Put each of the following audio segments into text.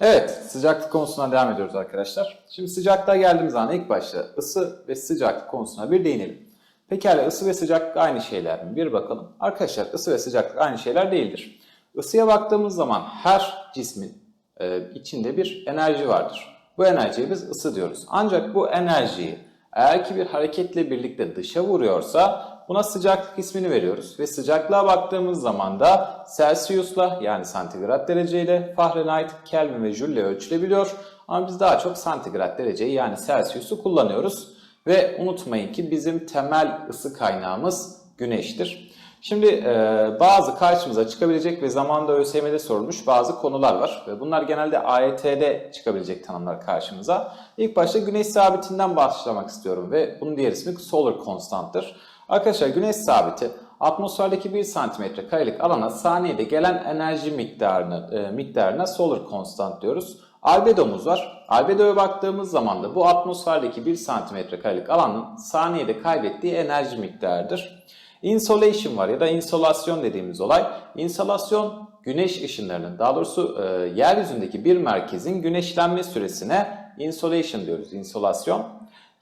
Evet, sıcaklık konusuna devam ediyoruz arkadaşlar. Şimdi sıcaklığa geldiğimiz zaman ilk başta ısı ve sıcaklık konusuna bir değinelim. Pekala ısı ve sıcaklık aynı şeyler mi? Bir bakalım. Arkadaşlar ısı ve sıcaklık aynı şeyler değildir. Isıya baktığımız zaman her cismin e, içinde bir enerji vardır. Bu enerjiye biz ısı diyoruz. Ancak bu enerjiyi eğer ki bir hareketle birlikte dışa vuruyorsa buna sıcaklık ismini veriyoruz. Ve sıcaklığa baktığımız zaman da Celsius'la yani santigrat dereceyle Fahrenheit, Kelvin ve Joule ölçülebiliyor. Ama biz daha çok santigrat dereceyi yani Celsius'u kullanıyoruz. Ve unutmayın ki bizim temel ısı kaynağımız güneştir. Şimdi e, bazı karşımıza çıkabilecek ve zamanda ÖSYM'de sorulmuş bazı konular var. Ve bunlar genelde AYT'de çıkabilecek tanımlar karşımıza. İlk başta güneş sabitinden başlamak istiyorum ve bunun diğer ismi solar constant'tır. Arkadaşlar güneş sabiti atmosferdeki 1 santimetre karelik alana saniyede gelen enerji miktarını, e, miktarına solar constant diyoruz. Albedomuz var. Albedoya baktığımız zaman da bu atmosferdeki 1 santimetre karelik alanın saniyede kaybettiği enerji miktarıdır. Insolation var ya da insolasyon dediğimiz olay. Insolasyon güneş ışınlarının daha doğrusu e, yeryüzündeki bir merkezin güneşlenme süresine insolation diyoruz. Insolasyon.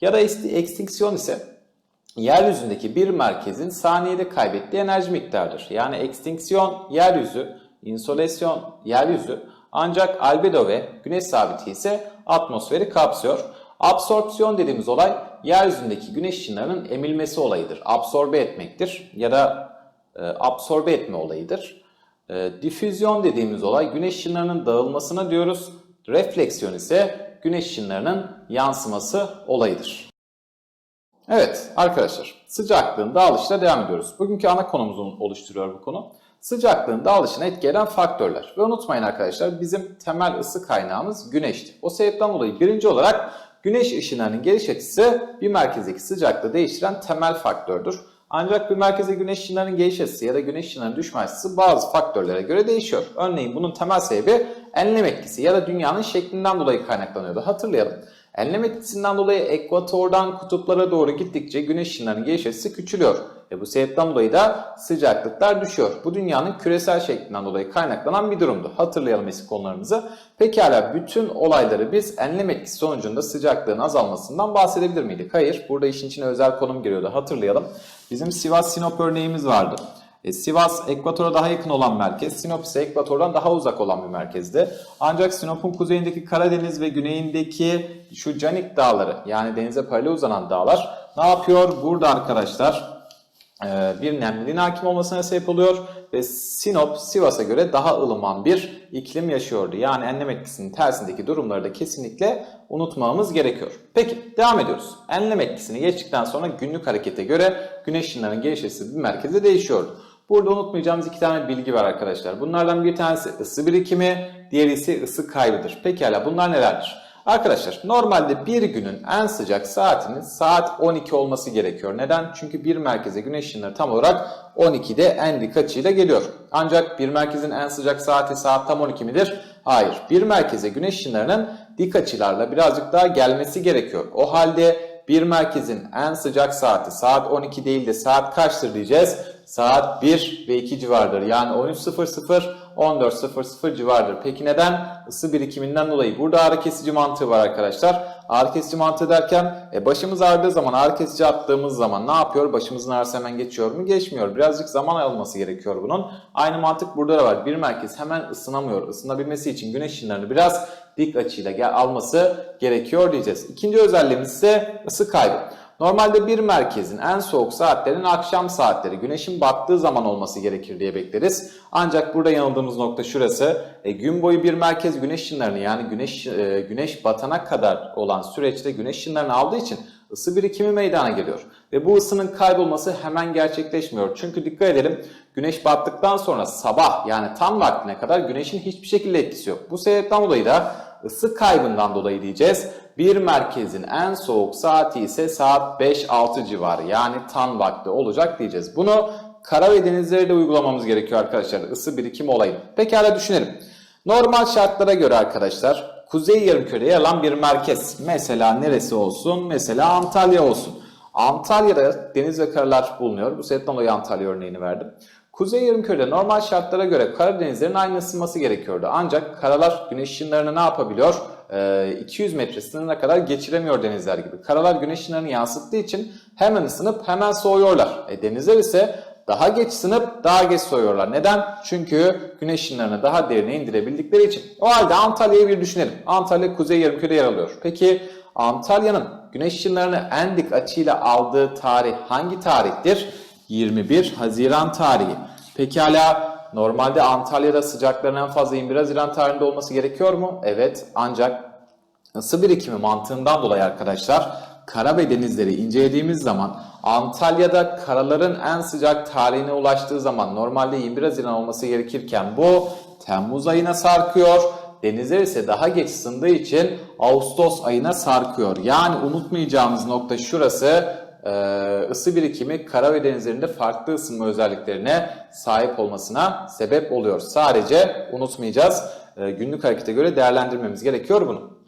Ya da extinction ise yeryüzündeki bir merkezin saniyede kaybettiği enerji miktarıdır. Yani extinction yeryüzü, insolasyon yeryüzü ancak albedo ve güneş sabiti ise atmosferi kapsıyor. Absorpsiyon dediğimiz olay yeryüzündeki güneş ışınlarının emilmesi olayıdır. Absorbe etmektir ya da e, absorbe etme olayıdır. E, difüzyon dediğimiz olay güneş ışınlarının dağılmasına diyoruz. Refleksiyon ise güneş ışınlarının yansıması olayıdır. Evet arkadaşlar sıcaklığın dağılışıyla devam ediyoruz. Bugünkü ana konumuzu oluşturuyor bu konu. Sıcaklığın dağılışına etki eden faktörler. Ve unutmayın arkadaşlar bizim temel ısı kaynağımız güneşti. O sebepten dolayı birinci olarak güneş ışınlarının geliş açısı bir merkezdeki sıcaklığı değiştiren temel faktördür. Ancak bir merkeze güneş ışınlarının geliş açısı ya da güneş ışınlarının düşme açısı bazı faktörlere göre değişiyor. Örneğin bunun temel sebebi enlem etkisi ya da dünyanın şeklinden dolayı kaynaklanıyordu. Hatırlayalım. Enlem etkisinden dolayı ekvatordan kutuplara doğru gittikçe güneş ışınlarının geliş açısı küçülüyor. Ve bu sebepten dolayı da sıcaklıklar düşüyor. Bu dünyanın küresel şeklinden dolayı kaynaklanan bir durumdu. Hatırlayalım eski konularımızı. Pekala bütün olayları biz enlem etkisi sonucunda sıcaklığın azalmasından bahsedebilir miydik? Hayır. Burada işin içine özel konum giriyordu. Hatırlayalım. Bizim Sivas-Sinop örneğimiz vardı. E, Sivas ekvatora daha yakın olan merkez, Sinop ise ekvatordan daha uzak olan bir merkezdi. Ancak Sinop'un kuzeyindeki Karadeniz ve güneyindeki şu Canik dağları yani denize paralel uzanan dağlar ne yapıyor? Burada arkadaşlar e, bir nemliliğin hakim olmasına sebep oluyor ve Sinop Sivas'a göre daha ılıman bir iklim yaşıyordu. Yani enlem etkisinin tersindeki durumları da kesinlikle unutmamamız gerekiyor. Peki devam ediyoruz. Enlem etkisini geçtikten sonra günlük harekete göre güneş ışınlarının gelişmesi bir merkeze değişiyordu. Burada unutmayacağımız iki tane bilgi var arkadaşlar. Bunlardan bir tanesi ısı birikimi, diğeri ise ısı kaybıdır. Pekala bunlar nelerdir? Arkadaşlar normalde bir günün en sıcak saatinin saat 12 olması gerekiyor. Neden? Çünkü bir merkeze güneş ışınları tam olarak 12'de en dik açıyla geliyor. Ancak bir merkezin en sıcak saati saat tam 12 midir? Hayır. Bir merkeze güneş ışınlarının dik açılarla birazcık daha gelmesi gerekiyor. O halde bir merkezin en sıcak saati saat 12 değil de saat kaçtır diyeceğiz? Saat 1 ve 2 civardır. Yani 13.00 14.00 civardır. Peki neden? Isı birikiminden dolayı. Burada ağrı kesici mantığı var arkadaşlar. Ağrı kesici mantığı derken e, başımız ağrıdığı zaman ağrı kesici attığımız zaman ne yapıyor? Başımızın ağrısı hemen geçiyor mu? Geçmiyor. Birazcık zaman alması gerekiyor bunun. Aynı mantık burada da var. Bir merkez hemen ısınamıyor. Isınabilmesi için güneş ışınlarını biraz dik açıyla alması gerekiyor diyeceğiz. İkinci özelliğimiz ise ısı kaybı. Normalde bir merkezin en soğuk saatlerin akşam saatleri güneşin battığı zaman olması gerekir diye bekleriz. Ancak burada yanıldığımız nokta şurası. E, gün boyu bir merkez güneş ışınlarını yani güneş e, güneş batana kadar olan süreçte güneş ışınlarını aldığı için ısı birikimi meydana geliyor. Ve bu ısının kaybolması hemen gerçekleşmiyor. Çünkü dikkat edelim güneş battıktan sonra sabah yani tam vaktine kadar güneşin hiçbir şekilde etkisi yok. Bu sebepten dolayı da ısı kaybından dolayı diyeceğiz. Bir merkezin en soğuk saati ise saat 5-6 civarı yani tan vakti olacak diyeceğiz. Bunu kara ve denizlere de uygulamamız gerekiyor arkadaşlar ısı birikimi olayını. Pekala düşünelim. Normal şartlara göre arkadaşlar kuzey yarımkürede yer alan bir merkez. Mesela neresi olsun? Mesela Antalya olsun. Antalya'da deniz ve karalar bulunuyor. Bu sebepten dolayı Antalya örneğini verdim. Kuzey yarımkürede normal şartlara göre Karadenizlerin aynı ısınması gerekiyordu. Ancak karalar güneş ışınlarını ne yapabiliyor? Ee, 200 metre sınırına kadar geçiremiyor denizler gibi. Karalar güneş ışınlarını yansıttığı için hemen ısınıp hemen soğuyorlar. E, denizler ise daha geç sınıp daha geç soğuyorlar. Neden? Çünkü güneş ışınlarını daha derine indirebildikleri için. O halde Antalya'yı bir düşünelim. Antalya kuzey yarımkürede yer alıyor. Peki Antalya'nın güneş ışınlarını en dik açıyla aldığı tarih hangi tarihtir? 21 Haziran tarihi. Pekala normalde Antalya'da sıcakların en fazla 21 Haziran tarihinde olması gerekiyor mu? Evet ancak ısı birikimi mantığından dolayı arkadaşlar kara ve denizleri incelediğimiz zaman Antalya'da karaların en sıcak tarihine ulaştığı zaman normalde 21 Haziran olması gerekirken bu Temmuz ayına sarkıyor. Denizler ise daha geç ısındığı için Ağustos ayına sarkıyor. Yani unutmayacağımız nokta şurası ısı birikimi kara ve denizlerinde farklı ısınma özelliklerine sahip olmasına sebep oluyor. Sadece unutmayacağız. E, Günlük harekete göre değerlendirmemiz gerekiyor bunu.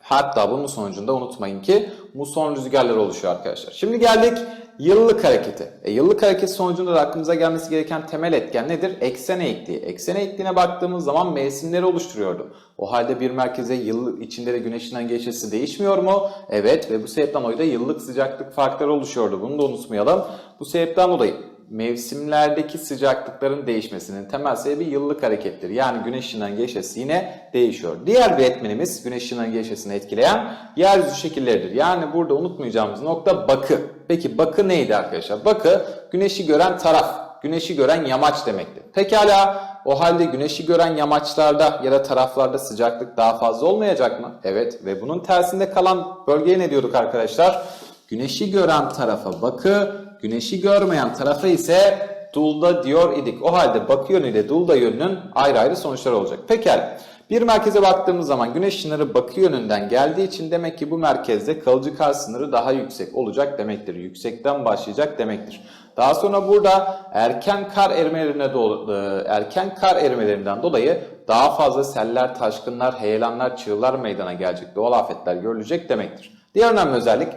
Hatta bunun sonucunda unutmayın ki muson rüzgarları oluşuyor arkadaşlar. Şimdi geldik yıllık hareketi. E, yıllık hareket sonucunda da aklımıza gelmesi gereken temel etken nedir? Eksen eğikliği. Eksen eğikliğine baktığımız zaman mevsimleri oluşturuyordu. O halde bir merkeze yıl içinde de güneşinden geçişi değişmiyor mu? Evet ve bu sebepten dolayı da yıllık sıcaklık farkları oluşuyordu. Bunu da unutmayalım. Bu sebepten dolayı mevsimlerdeki sıcaklıkların değişmesinin temel sebebi yıllık harekettir. Yani güneş ışığından geçesi yine değişiyor. Diğer bir etmenimiz güneş ışığından geçesini etkileyen yeryüzü şekilleridir. Yani burada unutmayacağımız nokta bakı. Peki bakı neydi arkadaşlar? Bakı güneşi gören taraf. Güneşi gören yamaç demekti. Pekala o halde güneşi gören yamaçlarda ya da taraflarda sıcaklık daha fazla olmayacak mı? Evet ve bunun tersinde kalan bölgeye ne diyorduk arkadaşlar? Güneşi gören tarafa bakı, güneşi görmeyen tarafa ise dulda diyor idik. O halde bakı yönüyle dulda yönünün ayrı ayrı sonuçları olacak. Pekala. Bir merkeze baktığımız zaman güneş ışınları bakı yönünden geldiği için demek ki bu merkezde kalıcı kar sınırı daha yüksek olacak demektir. Yüksekten başlayacak demektir. Daha sonra burada erken kar erimelerine e, erken kar erimelerinden dolayı daha fazla seller, taşkınlar, heyelanlar, çığlar meydana gelecek. Doğal afetler görülecek demektir. Diğer önemli özellik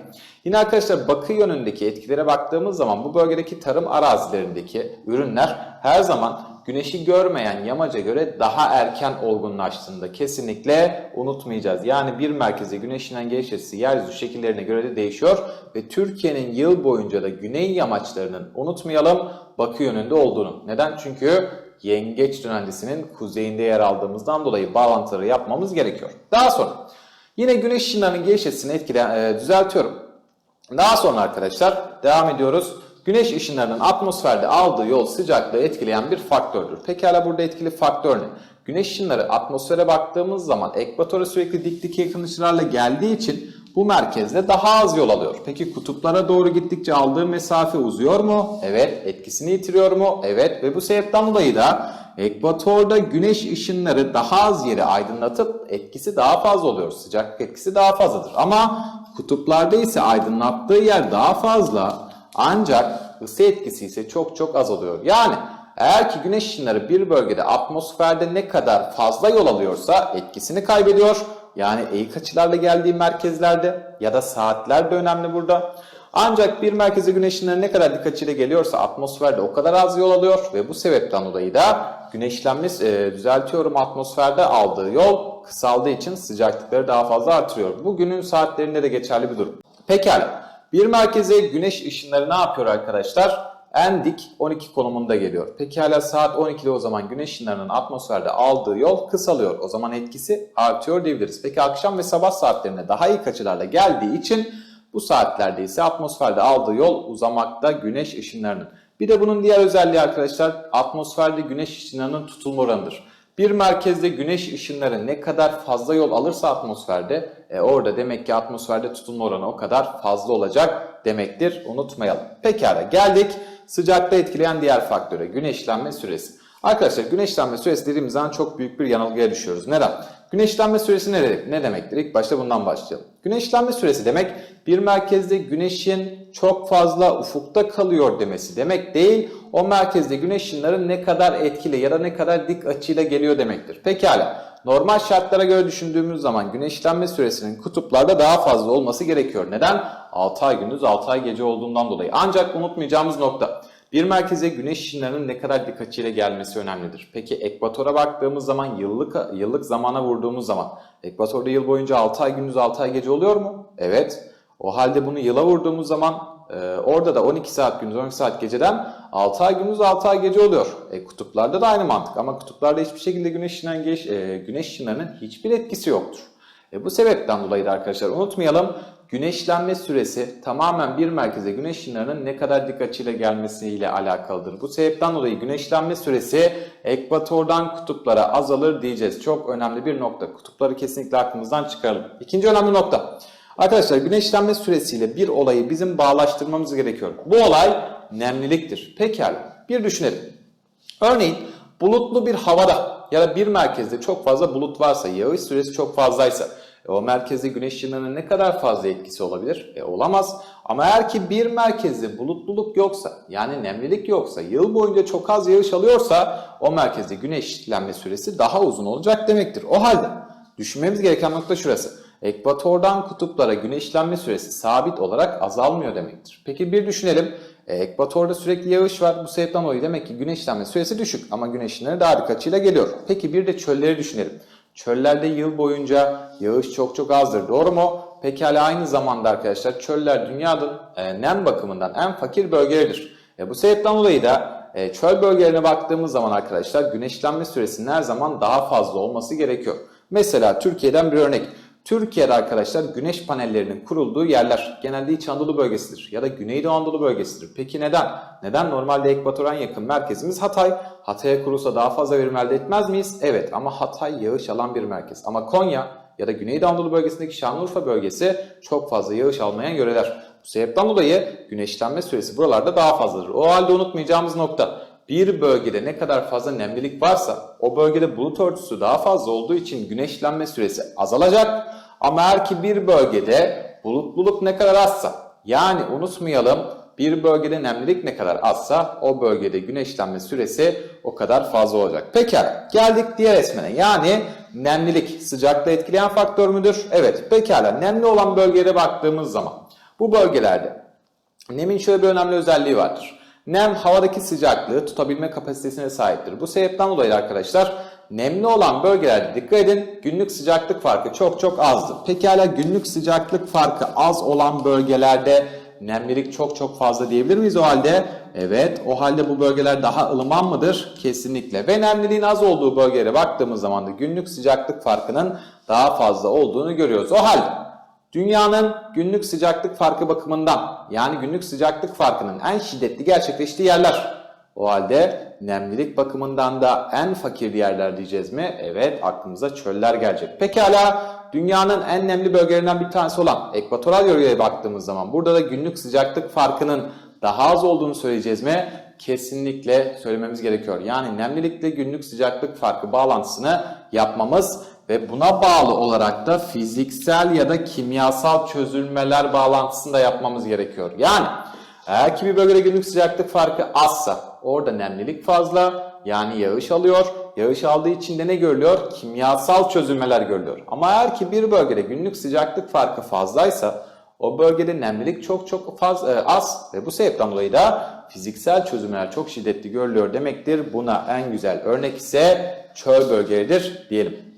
yine arkadaşlar bakı yönündeki etkilere baktığımız zaman bu bölgedeki tarım arazilerindeki ürünler her zaman güneşi görmeyen yamaca göre daha erken olgunlaştığında kesinlikle unutmayacağız. Yani bir merkeze güneşinden açısı yeryüzü şekillerine göre de değişiyor ve Türkiye'nin yıl boyunca da güney yamaçlarının unutmayalım bakı yönünde olduğunu. Neden? Çünkü yengeç dönencesinin kuzeyinde yer aldığımızdan dolayı bağlantıları yapmamız gerekiyor. Daha sonra Yine güneş ışınlarının geliş açısını etkileyen, e, düzeltiyorum. Daha sonra arkadaşlar devam ediyoruz. Güneş ışınlarının atmosferde aldığı yol sıcaklığı etkileyen bir faktördür. Pekala burada etkili faktör ne? Güneş ışınları atmosfere baktığımız zaman ekvatora sürekli dik dik yakın ışınlarla geldiği için bu merkezde daha az yol alıyor. Peki kutuplara doğru gittikçe aldığı mesafe uzuyor mu? Evet. Etkisini yitiriyor mu? Evet. Ve bu sebepten dolayı da ekvatorda güneş ışınları daha az yeri aydınlatıp etkisi daha fazla oluyor. Sıcaklık etkisi daha fazladır. Ama kutuplarda ise aydınlattığı yer daha fazla ancak ısı etkisi ise çok çok az oluyor. Yani eğer ki güneş ışınları bir bölgede atmosferde ne kadar fazla yol alıyorsa etkisini kaybediyor. Yani eğik açılarla geldiği merkezlerde ya da saatler de önemli burada. Ancak bir merkeze güneş ışınları ne kadar dik açıyla geliyorsa atmosferde o kadar az yol alıyor ve bu sebepten dolayı da güneşlenme e, düzeltiyorum atmosferde aldığı yol kısaldığı için sıcaklıkları daha fazla artırıyor. Bu günün saatlerinde de geçerli bir durum. Pekala. Bir merkeze güneş ışınları ne yapıyor arkadaşlar? En dik 12 konumunda geliyor. Peki hala saat 12'de o zaman güneş ışınlarının atmosferde aldığı yol kısalıyor. O zaman etkisi artıyor diyebiliriz. Peki akşam ve sabah saatlerine daha iyi açılarla geldiği için bu saatlerde ise atmosferde aldığı yol uzamakta güneş ışınlarının. Bir de bunun diğer özelliği arkadaşlar atmosferde güneş ışınlarının tutulma oranıdır. Bir merkezde güneş ışınları ne kadar fazla yol alırsa atmosferde e, orada demek ki atmosferde tutulma oranı o kadar fazla olacak demektir. Unutmayalım. Pekala geldik sıcaklığı etkileyen diğer faktöre güneşlenme süresi. Arkadaşlar güneşlenme süresi dediğimiz zaman çok büyük bir yanılgıya düşüyoruz. Neden? Güneşlenme süresi ne, ne demektir? İlk başta bundan başlayalım. Güneşlenme süresi demek bir merkezde güneşin çok fazla ufukta kalıyor demesi demek değil. O merkezde güneş ışınları ne kadar etkili ya da ne kadar dik açıyla geliyor demektir. Pekala. Normal şartlara göre düşündüğümüz zaman güneşlenme süresinin kutuplarda daha fazla olması gerekiyor. Neden? 6 ay gündüz 6 ay gece olduğundan dolayı. Ancak unutmayacağımız nokta. Bir merkeze güneş ışınlarının ne kadar dik açıyla gelmesi önemlidir. Peki ekvatora baktığımız zaman yıllık yıllık zamana vurduğumuz zaman ekvatorda yıl boyunca 6 ay gündüz 6 ay gece oluyor mu? Evet. O halde bunu yıla vurduğumuz zaman e, orada da 12 saat gündüz 12 saat geceden 6 ay gündüz 6 ay gece oluyor. E, kutuplarda da aynı mantık ama kutuplarda hiçbir şekilde güneş ışınlarının, geç- e, güneş ışınlarının hiçbir etkisi yoktur. E, bu sebepten dolayı da arkadaşlar unutmayalım güneşlenme süresi tamamen bir merkeze güneş ışınlarının ne kadar dik açıyla gelmesiyle alakalıdır. Bu sebepten dolayı güneşlenme süresi ekvatordan kutuplara azalır diyeceğiz. Çok önemli bir nokta. Kutupları kesinlikle aklımızdan çıkaralım. İkinci önemli nokta. Arkadaşlar güneşlenme süresiyle bir olayı bizim bağlaştırmamız gerekiyor. Bu olay nemliliktir. Pekala bir düşünelim. Örneğin bulutlu bir havada ya da bir merkezde çok fazla bulut varsa, yağış süresi çok fazlaysa e, o merkezde güneş ışınlarının ne kadar fazla etkisi olabilir? E, olamaz. Ama eğer ki bir merkezde bulutluluk yoksa yani nemlilik yoksa, yıl boyunca çok az yağış alıyorsa o merkezde güneşlenme süresi daha uzun olacak demektir. O halde düşünmemiz gereken nokta şurası. Ekvatordan kutuplara güneşlenme süresi sabit olarak azalmıyor demektir. Peki bir düşünelim. E, ekvatorda sürekli yağış var. Bu sebepten dolayı demek ki güneşlenme süresi düşük ama güneş ışınları daha dik açıyla geliyor. Peki bir de çölleri düşünelim. Çöllerde yıl boyunca yağış çok çok azdır. Doğru mu? Pekala aynı zamanda arkadaşlar çöller dünyanın e, nem bakımından en fakir bölgeleridir. E, bu sebepten dolayı da e, çöl bölgelerine baktığımız zaman arkadaşlar güneşlenme süresinin her zaman daha fazla olması gerekiyor. Mesela Türkiye'den bir örnek. Türkiye'de arkadaşlar güneş panellerinin kurulduğu yerler genelde İç Anadolu bölgesidir ya da Güneydoğu Anadolu bölgesidir. Peki neden? Neden? Normalde ekvatora en yakın merkezimiz Hatay. Hatay'a kurulsa daha fazla verim elde etmez miyiz? Evet ama Hatay yağış alan bir merkez. Ama Konya ya da Güneydoğu Anadolu bölgesindeki Şanlıurfa bölgesi çok fazla yağış almayan yöreler. Bu sebepten dolayı güneşlenme süresi buralarda daha fazladır. O halde unutmayacağımız nokta bir bölgede ne kadar fazla nemlilik varsa o bölgede bulut örtüsü daha fazla olduğu için güneşlenme süresi azalacak. Ama eğer ki bir bölgede bulutluluk ne kadar azsa yani unutmayalım bir bölgede nemlilik ne kadar azsa o bölgede güneşlenme süresi o kadar fazla olacak. Pekala geldik diğer resmine yani nemlilik sıcaklığı etkileyen faktör müdür? Evet pekala nemli olan bölgelere baktığımız zaman bu bölgelerde nemin şöyle bir önemli özelliği vardır. Nem havadaki sıcaklığı tutabilme kapasitesine sahiptir. Bu sebepten dolayı arkadaşlar nemli olan bölgelerde dikkat edin günlük sıcaklık farkı çok çok azdır. Pekala günlük sıcaklık farkı az olan bölgelerde nemlilik çok çok fazla diyebilir miyiz o halde? Evet o halde bu bölgeler daha ılıman mıdır? Kesinlikle. Ve nemliliğin az olduğu bölgelere baktığımız zaman da günlük sıcaklık farkının daha fazla olduğunu görüyoruz. O halde Dünyanın günlük sıcaklık farkı bakımından yani günlük sıcaklık farkının en şiddetli gerçekleştiği yerler. O halde nemlilik bakımından da en fakir yerler diyeceğiz mi? Evet aklımıza çöller gelecek. Pekala dünyanın en nemli bölgelerinden bir tanesi olan ekvatoral yörüngeye baktığımız zaman burada da günlük sıcaklık farkının daha az olduğunu söyleyeceğiz mi? Kesinlikle söylememiz gerekiyor. Yani nemlilikle günlük sıcaklık farkı bağlantısını yapmamız ve buna bağlı olarak da fiziksel ya da kimyasal çözülmeler bağlantısını da yapmamız gerekiyor. Yani eğer ki bir bölgede günlük sıcaklık farkı azsa orada nemlilik fazla yani yağış alıyor. Yağış aldığı için de ne görülüyor? Kimyasal çözülmeler görülüyor. Ama eğer ki bir bölgede günlük sıcaklık farkı fazlaysa o bölgede nemlilik çok çok fazla e, az ve bu sebepten dolayı da fiziksel çözümler çok şiddetli görülüyor demektir. Buna en güzel örnek ise çöl bölgeleridir diyelim.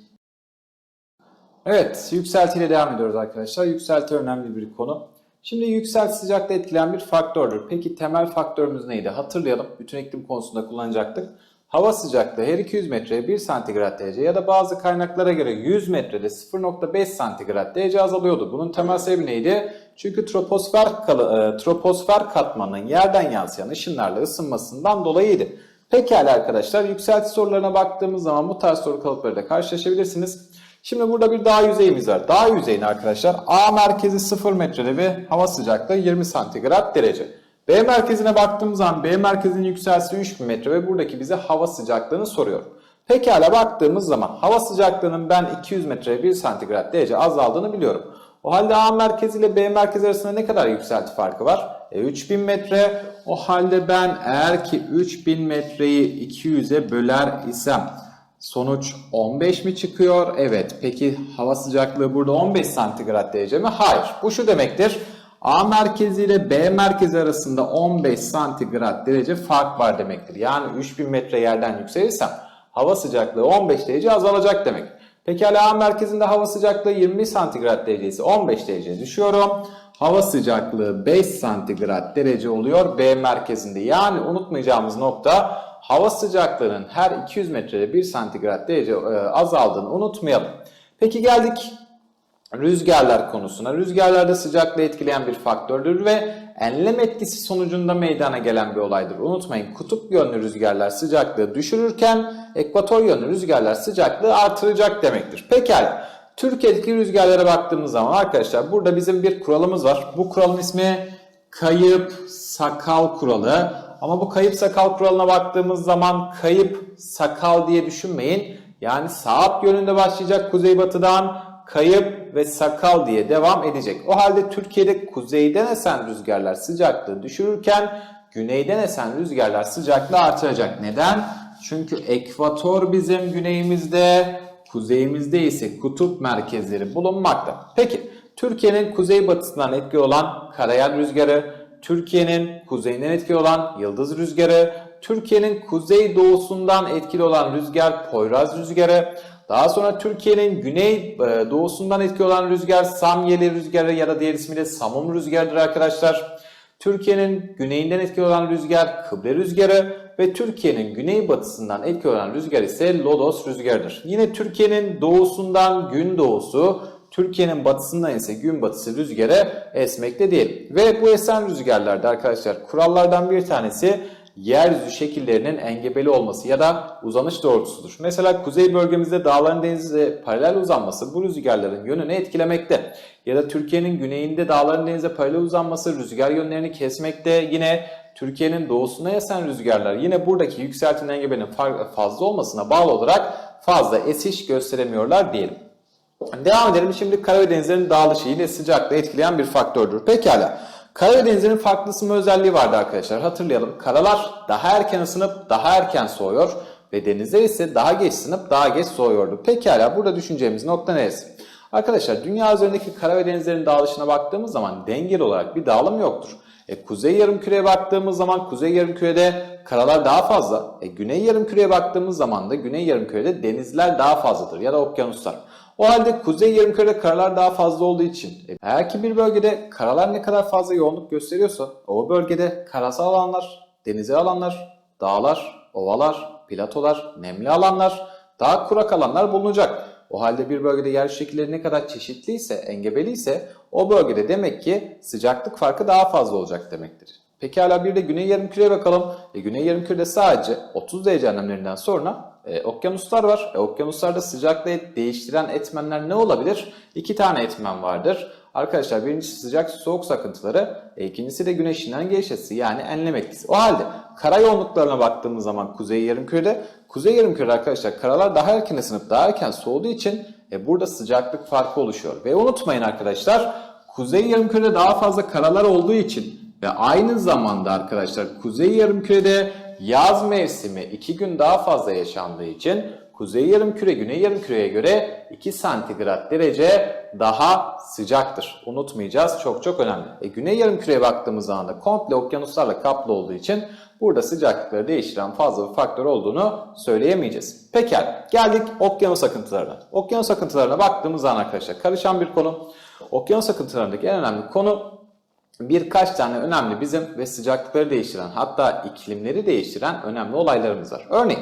Evet, yükseltiyle devam ediyoruz arkadaşlar. Yükselti önemli bir konu. Şimdi yükselti sıcaklığı etkileyen bir faktördür. Peki temel faktörümüz neydi? Hatırlayalım. Bütün iklim konusunda kullanacaktık. Hava sıcaklığı her 200 metreye 1 santigrat derece ya da bazı kaynaklara göre 100 metrede 0.5 santigrat derece azalıyordu. Bunun temel sebebi neydi? Çünkü troposfer, kalı, e, troposfer katmanının yerden yansıyan ışınlarla ısınmasından dolayıydı. Pekala arkadaşlar yükselti sorularına baktığımız zaman bu tarz soru kalıplarıyla karşılaşabilirsiniz. Şimdi burada bir dağ yüzeyimiz var. Dağ yüzeyini arkadaşlar A merkezi 0 metrede ve hava sıcaklığı 20 santigrat derece. B merkezine baktığımız zaman B merkezinin yükseltisi 3000 metre ve buradaki bize hava sıcaklığını soruyor. Pekala baktığımız zaman hava sıcaklığının ben 200 metreye 1 santigrat derece azaldığını biliyorum. O halde A merkezi ile B merkezi arasında ne kadar yükselti farkı var? E, 3000 metre. O halde ben eğer ki 3000 metreyi 200'e böler isem Sonuç 15 mi çıkıyor? Evet. Peki hava sıcaklığı burada 15 santigrat derece mi? Hayır. Bu şu demektir. A merkezi ile B merkezi arasında 15 santigrat derece fark var demektir. Yani 3000 metre yerden yükselirsem hava sıcaklığı 15 derece azalacak demek. Pekala A merkezinde hava sıcaklığı 20 santigrat derece ise 15 derece düşüyorum. Hava sıcaklığı 5 santigrat derece oluyor B merkezinde. Yani unutmayacağımız nokta hava sıcaklığının her 200 metrede 1 santigrat derece e, azaldığını unutmayalım. Peki geldik rüzgarlar konusuna. Rüzgarlar da sıcaklığı etkileyen bir faktördür ve enlem etkisi sonucunda meydana gelen bir olaydır. Unutmayın kutup yönlü rüzgarlar sıcaklığı düşürürken ekvator yönlü rüzgarlar sıcaklığı artıracak demektir. Pekala. Türkiye'deki rüzgarlara baktığımız zaman arkadaşlar burada bizim bir kuralımız var. Bu kuralın ismi kayıp sakal kuralı. Ama bu kayıp sakal kuralına baktığımız zaman kayıp sakal diye düşünmeyin. Yani saat yönünde başlayacak kuzeybatıdan kayıp ve sakal diye devam edecek. O halde Türkiye'de kuzeyden esen rüzgarlar sıcaklığı düşürürken güneyden esen rüzgarlar sıcaklığı artıracak. Neden? Çünkü ekvator bizim güneyimizde, kuzeyimizde ise kutup merkezleri bulunmakta. Peki Türkiye'nin kuzeybatısından etkili olan karayel rüzgarı, Türkiye'nin kuzeyinden etkili olan yıldız rüzgarı, Türkiye'nin kuzey doğusundan etkili olan rüzgar Poyraz rüzgarı, daha sonra Türkiye'nin güney e, doğusundan etkili olan rüzgar Samyeli rüzgarı ya da diğer ismiyle Samum rüzgarıdır arkadaşlar. Türkiye'nin güneyinden etkili olan rüzgar Kıble rüzgarı ve Türkiye'nin güneybatısından etkili olan rüzgar ise Lodos rüzgarıdır. Yine Türkiye'nin doğusundan gün doğusu, Türkiye'nin batısından ise gün batısı rüzgarı esmekte değil. Ve bu esen rüzgarlarda arkadaşlar kurallardan bir tanesi yeryüzü şekillerinin engebeli olması ya da uzanış doğrultusudur. Mesela kuzey bölgemizde dağların denize paralel uzanması bu rüzgarların yönünü etkilemekte. Ya da Türkiye'nin güneyinde dağların denize paralel uzanması rüzgar yönlerini kesmekte. Yine Türkiye'nin doğusuna esen rüzgarlar yine buradaki yükseltinin engebelinin fazla olmasına bağlı olarak fazla esiş gösteremiyorlar diyelim. Devam edelim. Şimdi Karadenizlerin dağılışı yine sıcaklığı etkileyen bir faktördür. Pekala. Karadenizlerin farklı ısınma özelliği vardı arkadaşlar. Hatırlayalım. Karalar daha erken ısınıp daha erken soğuyor ve denizler ise daha geç ısınıp daha geç soğuyordu. Pekala burada düşüneceğimiz nokta neresi? Arkadaşlar dünya üzerindeki kara ve denizlerin dağılışına baktığımız zaman dengeli olarak bir dağılım yoktur. E, kuzey yarımküreye baktığımız zaman kuzey yarımkürede karalar daha fazla. E, güney yarımküreye baktığımız zaman da güney yarımkürede denizler daha fazladır ya da okyanuslar. O halde kuzey yarımkürede karalar daha fazla olduğu için eğer ki bir bölgede karalar ne kadar fazla yoğunluk gösteriyorsa o bölgede karasal alanlar, denizel alanlar, dağlar, ovalar, platolar, nemli alanlar, daha kurak alanlar bulunacak. O halde bir bölgede yer şekilleri ne kadar çeşitliyse, engebeliyse o bölgede demek ki sıcaklık farkı daha fazla olacak demektir. Pekala bir de güney yarımküreye bakalım. E, güney yarımkürede sadece 30 derece enlemlerinden sonra e, okyanuslar var. E, okyanuslarda sıcaklığı değiştiren etmenler ne olabilir? İki tane etmen vardır. Arkadaşlar birincisi sıcak soğuk sakıntıları, e, ikincisi de güneşinden gelişesi yani enlem etkisi. O halde kara yoğunluklarına baktığımız zaman kuzey yarımkürede, kuzey yarımkürede arkadaşlar karalar daha erken ısınıp daha erken soğuduğu için e, burada sıcaklık farkı oluşuyor. Ve unutmayın arkadaşlar kuzey yarımkürede daha fazla karalar olduğu için ve aynı zamanda arkadaşlar kuzey yarımkürede yaz mevsimi 2 gün daha fazla yaşandığı için kuzey yarımküre güney yarımküreye göre 2 santigrat derece daha sıcaktır. Unutmayacağız çok çok önemli. E, güney yarımküreye baktığımız zaman da komple okyanuslarla kaplı olduğu için burada sıcaklıkları değiştiren fazla bir faktör olduğunu söyleyemeyeceğiz. Pekala geldik okyanus akıntılarına. Okyanus akıntılarına baktığımız zaman arkadaşlar karışan bir konu. Okyanus akıntılarındaki en önemli konu birkaç tane önemli bizim ve sıcaklıkları değiştiren hatta iklimleri değiştiren önemli olaylarımız var. Örneğin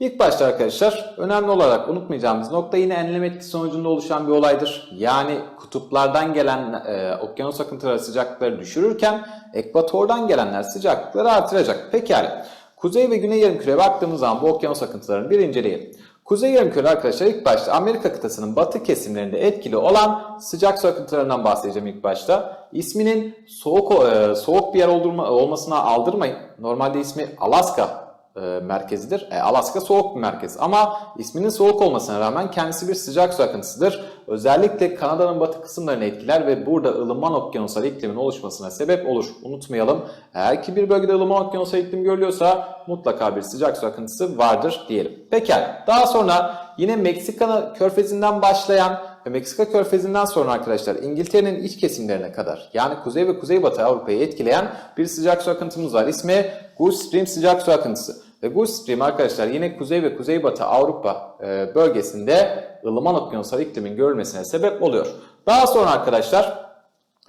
ilk başta arkadaşlar önemli olarak unutmayacağımız nokta yine enlem etkisi sonucunda oluşan bir olaydır. Yani kutuplardan gelen e, okyanus akıntıları sıcaklıkları düşürürken ekvatordan gelenler sıcaklıkları artıracak. Pekala. Kuzey ve güney yarımküreye baktığımız zaman bu okyanus akıntılarını bir inceleyelim. Kuzey yarımküre arkadaşlar ilk başta Amerika kıtasının batı kesimlerinde etkili olan sıcak akıntılarından bahsedeceğim ilk başta. İsminin soğuk e, soğuk bir yer olmasına aldırmayın. Normalde ismi Alaska e, merkezidir. E, Alaska soğuk bir merkez ama isminin soğuk olmasına rağmen kendisi bir sıcak su akıntısıdır. Özellikle Kanada'nın batı kısımlarını etkiler ve burada ılıman okyanusal iklimin oluşmasına sebep olur. Unutmayalım eğer ki bir bölgede ılıman okyanusal iklim görülüyorsa mutlaka bir sıcak su akıntısı vardır diyelim. Pekala daha sonra yine Meksika körfezinden başlayan ve Meksika körfezinden sonra arkadaşlar İngiltere'nin iç kesimlerine kadar yani kuzey ve kuzeybatı Avrupa'yı etkileyen bir sıcak su akıntımız var. İsmi Gulf Stream sıcak su akıntısı. Ve arkadaşlar yine kuzey ve kuzeybatı Avrupa e, bölgesinde ılıman okyanusal iklimin görülmesine sebep oluyor. Daha sonra arkadaşlar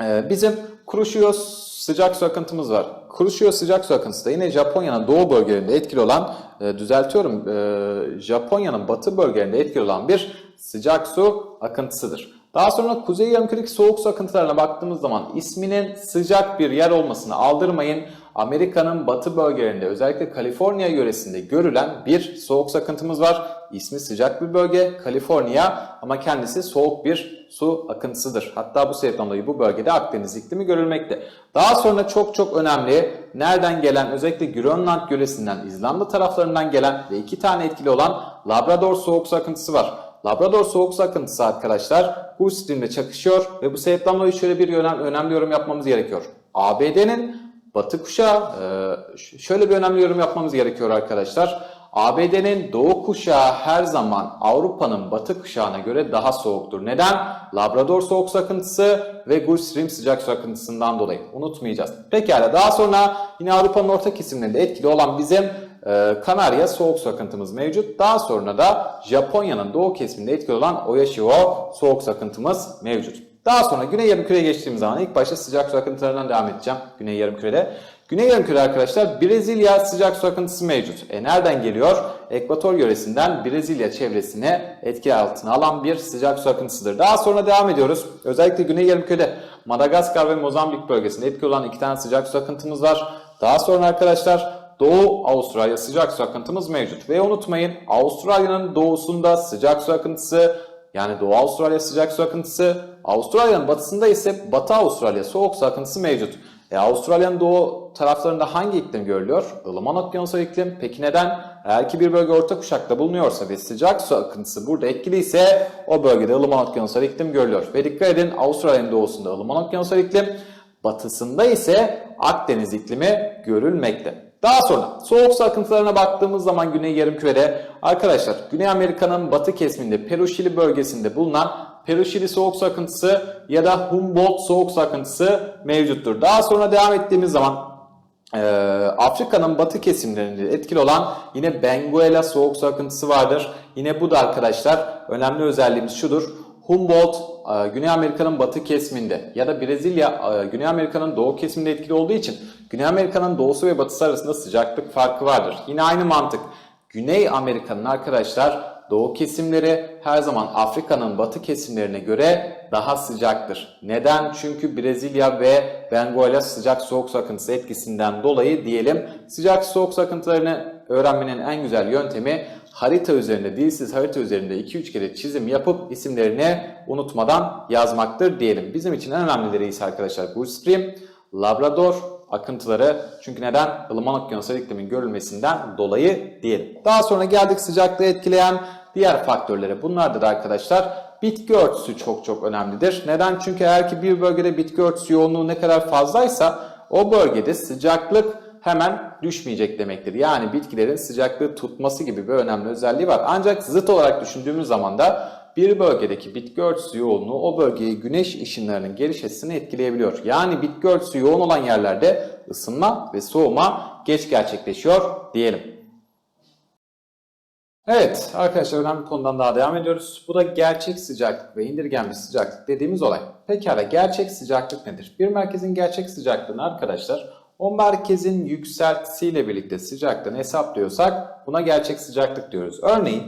e, bizim Kuroshio sıcak su akıntımız var. Kuroshio sıcak su akıntısı da yine Japonya'nın doğu bölgelerinde etkili olan, e, düzeltiyorum, Japonya'nın batı bölgelerinde etkili olan bir sıcak su akıntısıdır. Daha sonra kuzey yarımküredeki soğuk su akıntılarına baktığımız zaman isminin sıcak bir yer olmasını aldırmayın. Amerika'nın batı bölgelerinde özellikle Kaliforniya yöresinde görülen bir soğuk su akıntımız var. İsmi sıcak bir bölge Kaliforniya ama kendisi soğuk bir su akıntısıdır. Hatta bu sebepten dolayı bu bölgede Akdeniz iklimi görülmekte. Daha sonra çok çok önemli nereden gelen özellikle Grönland yöresinden İzlanda taraflarından gelen ve iki tane etkili olan Labrador soğuk su akıntısı var. Labrador soğuk akıntısı arkadaşlar Gulf Stream'le çakışıyor ve bu dolayı şöyle bir önemli, önemli yorum yapmamız gerekiyor. ABD'nin batı kuşağı e, şöyle bir önemli yorum yapmamız gerekiyor arkadaşlar. ABD'nin doğu kuşağı her zaman Avrupa'nın batı kuşağına göre daha soğuktur. Neden? Labrador soğuk su akıntısı ve Gulf Stream sıcak su akıntısından dolayı. Unutmayacağız. Pekala daha sonra yine Avrupa'nın orta kesimlerinde etkili olan bizim Kanarya soğuk su akıntımız mevcut. Daha sonra da Japonya'nın doğu kesiminde etkili olan Oyashio soğuk su akıntımız mevcut. Daha sonra Güney Yarımküre'ye geçtiğimiz zaman ilk başta sıcak su akıntılarından devam edeceğim Güney Yarımküre'de. Güney Yarımküre arkadaşlar Brezilya sıcak su akıntısı mevcut. E nereden geliyor? Ekvator yöresinden Brezilya çevresine etki altına alan bir sıcak su akıntısıdır. Daha sonra devam ediyoruz. Özellikle Güney Yarımküre'de Madagaskar ve Mozambik bölgesinde etki olan iki tane sıcak su akıntımız var. Daha sonra arkadaşlar Doğu Avustralya sıcak su akıntımız mevcut. Ve unutmayın Avustralya'nın doğusunda sıcak su akıntısı yani Doğu Avustralya sıcak su akıntısı, Avustralya'nın batısında ise Batı Avustralya soğuk su akıntısı mevcut. E, Avustralya'nın doğu taraflarında hangi iklim görülüyor? Ilıman okyanusal iklim. Peki neden? Eğer ki bir bölge orta kuşakta bulunuyorsa ve sıcak su akıntısı burada etkili ise o bölgede ılıman okyanusal iklim görülüyor. Ve dikkat edin Avustralya'nın doğusunda ılıman okyanusal iklim, batısında ise Akdeniz iklimi görülmekte. Daha sonra soğuk su akıntılarına baktığımız zaman Güney Yarımküre'de arkadaşlar Güney Amerika'nın batı kesiminde Peru Şili bölgesinde bulunan Peru Şili soğuk su akıntısı ya da Humboldt soğuk su akıntısı mevcuttur. Daha sonra devam ettiğimiz zaman e, Afrika'nın batı kesimlerinde etkili olan yine Benguela soğuk su akıntısı vardır. Yine bu da arkadaşlar önemli özelliğimiz şudur. Humboldt e, Güney Amerika'nın batı kesiminde ya da Brezilya e, Güney Amerika'nın doğu kesiminde etkili olduğu için Güney Amerika'nın doğusu ve batısı arasında sıcaklık farkı vardır. Yine aynı mantık. Güney Amerika'nın arkadaşlar doğu kesimleri her zaman Afrika'nın batı kesimlerine göre daha sıcaktır. Neden? Çünkü Brezilya ve Benguela sıcak soğuk su akıntısı etkisinden dolayı diyelim. Sıcak soğuk su akıntılarını öğrenmenin en güzel yöntemi harita üzerinde, dilsiz harita üzerinde 2-3 kere çizim yapıp isimlerini unutmadan yazmaktır diyelim. Bizim için en önemlileri ise arkadaşlar Gulf Stream, Labrador, akıntıları çünkü neden? ılıman okyanusal iklimin görülmesinden dolayı diyelim. Daha sonra geldik sıcaklığı etkileyen diğer faktörlere. Bunlardır arkadaşlar. Bitki örtüsü çok çok önemlidir. Neden? Çünkü eğer ki bir bölgede bitki örtüsü yoğunluğu ne kadar fazlaysa o bölgede sıcaklık hemen düşmeyecek demektir. Yani bitkilerin sıcaklığı tutması gibi bir önemli özelliği var. Ancak zıt olarak düşündüğümüz zaman da bir bölgedeki bitki örtüsü yoğunluğu o bölgeye güneş ışınlarının geliş açısını etkileyebiliyor. Yani bitki örtüsü yoğun olan yerlerde ısınma ve soğuma geç gerçekleşiyor diyelim. Evet arkadaşlar önemli bir konudan daha devam ediyoruz. Bu da gerçek sıcaklık ve indirgenmiş sıcaklık dediğimiz olay. Pekala gerçek sıcaklık nedir? Bir merkezin gerçek sıcaklığını arkadaşlar o merkezin yükseltisiyle birlikte sıcaklığını hesaplıyorsak buna gerçek sıcaklık diyoruz. Örneğin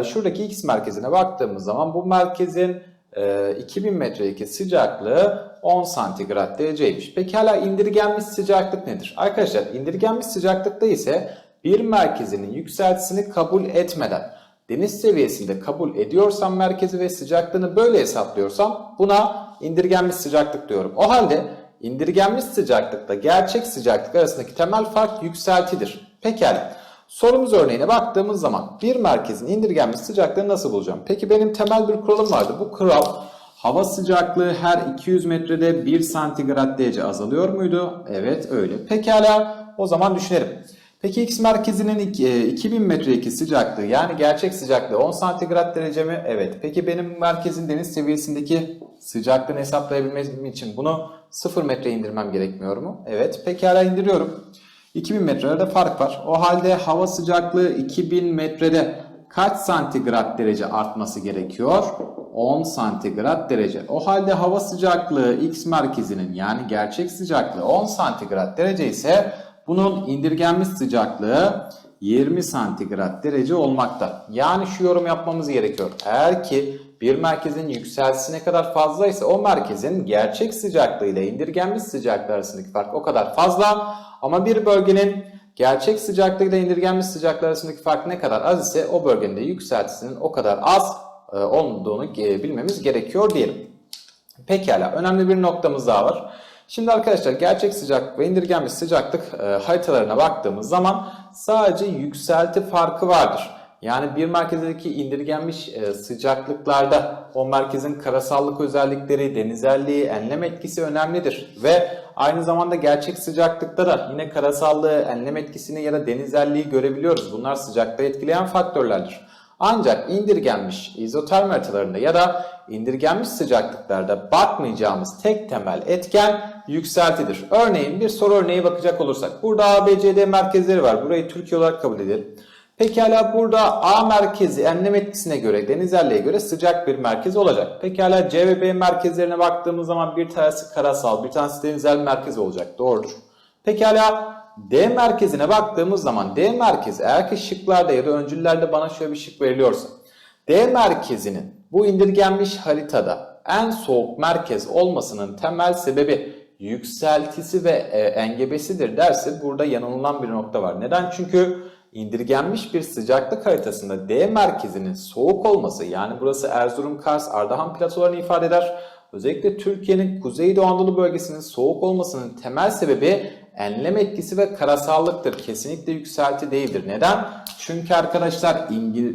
e, şuradaki X merkezine baktığımız zaman bu merkezin e, 2000 metredeki sıcaklığı 10 santigrat dereceymiş. Pekala indirgenmiş sıcaklık nedir? Arkadaşlar indirgenmiş sıcaklıkta ise bir merkezinin yükseltisini kabul etmeden deniz seviyesinde kabul ediyorsam merkezi ve sıcaklığını böyle hesaplıyorsam buna indirgenmiş sıcaklık diyorum. O halde indirgenmiş sıcaklıkla gerçek sıcaklık arasındaki temel fark yükseltidir. Pekala. Sorumuz örneğine baktığımız zaman bir merkezin indirgenmiş sıcaklığını nasıl bulacağım? Peki benim temel bir kuralım vardı. Bu kural hava sıcaklığı her 200 metrede 1 santigrat derece azalıyor muydu? Evet öyle. Pekala o zaman düşünelim. Peki X merkezinin iki- e, 2000 metredeki sıcaklığı yani gerçek sıcaklığı 10 santigrat derece mi? Evet. Peki benim merkezin deniz seviyesindeki sıcaklığını hesaplayabilmem için bunu 0 metre indirmem gerekmiyor mu? Evet. Pekala indiriyorum. 2000 metrede fark var. O halde hava sıcaklığı 2000 metrede kaç santigrat derece artması gerekiyor? 10 santigrat derece. O halde hava sıcaklığı X merkezinin yani gerçek sıcaklığı 10 santigrat derece ise bunun indirgenmiş sıcaklığı 20 santigrat derece olmakta. Yani şu yorum yapmamız gerekiyor. Eğer ki bir merkezin yükseltisi ne kadar fazlaysa o merkezin gerçek sıcaklığı ile indirgenmiş sıcaklığı arasındaki fark o kadar fazla. Ama bir bölgenin gerçek sıcaklığı ile indirgenmiş sıcaklığı arasındaki fark ne kadar az ise o bölgenin de yükseltisinin o kadar az e, olduğunu e, bilmemiz gerekiyor diyelim. Pekala önemli bir noktamız daha var. Şimdi arkadaşlar gerçek sıcaklık ve indirgenmiş sıcaklık e, haritalarına baktığımız zaman sadece yükselti farkı vardır. Yani bir merkezdeki indirgenmiş e, sıcaklıklarda o merkezin karasallık özellikleri, denizelliği, enlem etkisi önemlidir. Ve aynı zamanda gerçek sıcaklıkta da yine karasallığı, enlem etkisini ya da denizelliği görebiliyoruz. Bunlar sıcaklığı etkileyen faktörlerdir. Ancak indirgenmiş izoterm haritalarında ya da indirgenmiş sıcaklıklarda bakmayacağımız tek temel etken yükseltidir. Örneğin bir soru örneği bakacak olursak. Burada A, B, C, D merkezleri var. Burayı Türkiye olarak kabul edelim. Pekala burada A merkezi enlem etkisine göre, denizelliğe göre sıcak bir merkez olacak. Pekala C ve B merkezlerine baktığımız zaman bir tanesi karasal, bir tanesi denizel merkez olacak. Doğrudur. Pekala D merkezine baktığımız zaman D merkezi eğer ki şıklarda ya da öncüllerde bana şöyle bir şık veriliyorsa D merkezinin bu indirgenmiş haritada en soğuk merkez olmasının temel sebebi yükseltisi ve e, engebesidir derse burada yanılınan bir nokta var. Neden? Çünkü indirgenmiş bir sıcaklık haritasında D merkezinin soğuk olması yani burası Erzurum, Kars, Ardahan platolarını ifade eder. Özellikle Türkiye'nin Kuzeydoğu Anadolu bölgesinin soğuk olmasının temel sebebi enlem etkisi ve karasallıktır. Kesinlikle yükselti değildir. Neden? Çünkü arkadaşlar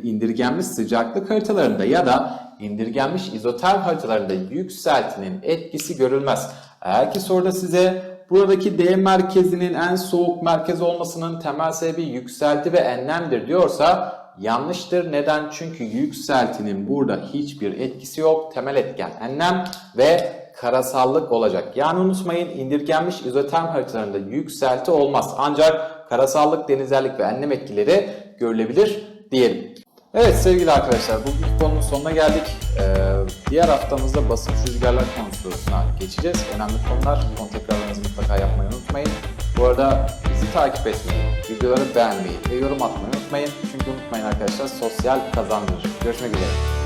indirgenmiş sıcaklık haritalarında ya da indirgenmiş izoterm haritalarında yükseltinin etkisi görülmez. Eğer ki soruda size buradaki D merkezinin en soğuk merkez olmasının temel sebebi yükselti ve enlemdir diyorsa yanlıştır. Neden? Çünkü yükseltinin burada hiçbir etkisi yok. Temel etken enlem ve karasallık olacak. Yani unutmayın indirgenmiş izoterm haritalarında yükselti olmaz. Ancak karasallık, denizellik ve enlem etkileri görülebilir diyelim. Evet sevgili arkadaşlar bugünkü konunun sonuna geldik. Ee, diğer haftamızda basınç rüzgarlar konusuna geçeceğiz. Önemli konular. Konu tekrarlarınızı mutlaka yapmayı unutmayın. Bu arada bizi takip etmeyi, videoları beğenmeyi ve yorum atmayı unutmayın. Çünkü unutmayın arkadaşlar sosyal kazandırır. Görüşmek üzere.